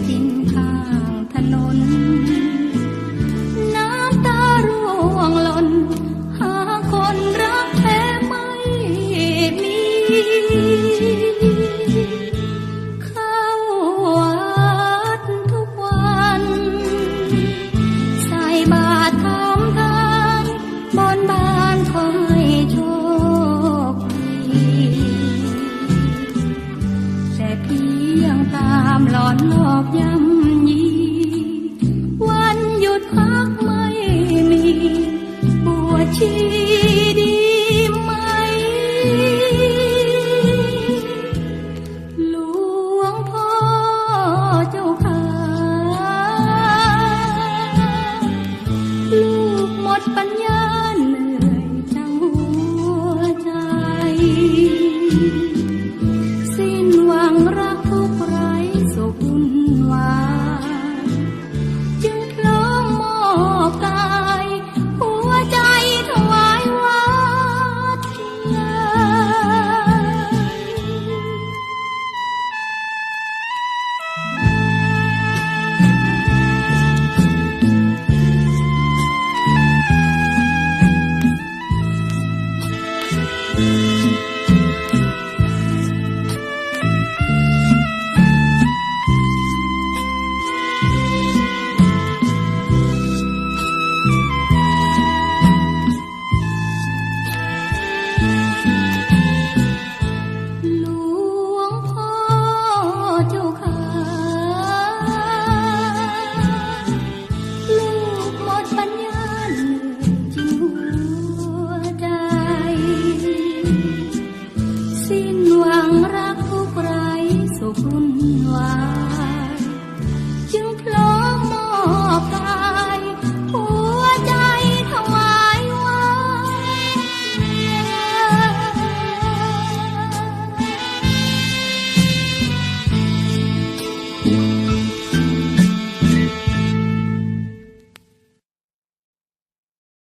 ลามหลอนหลอกย้ำยีวันหยุดพักไม่มีบัวชีดีไหม หลวงพ่อเจ้าค่ะลูกหมดปัญญาเหนื่อยจังหัวใจ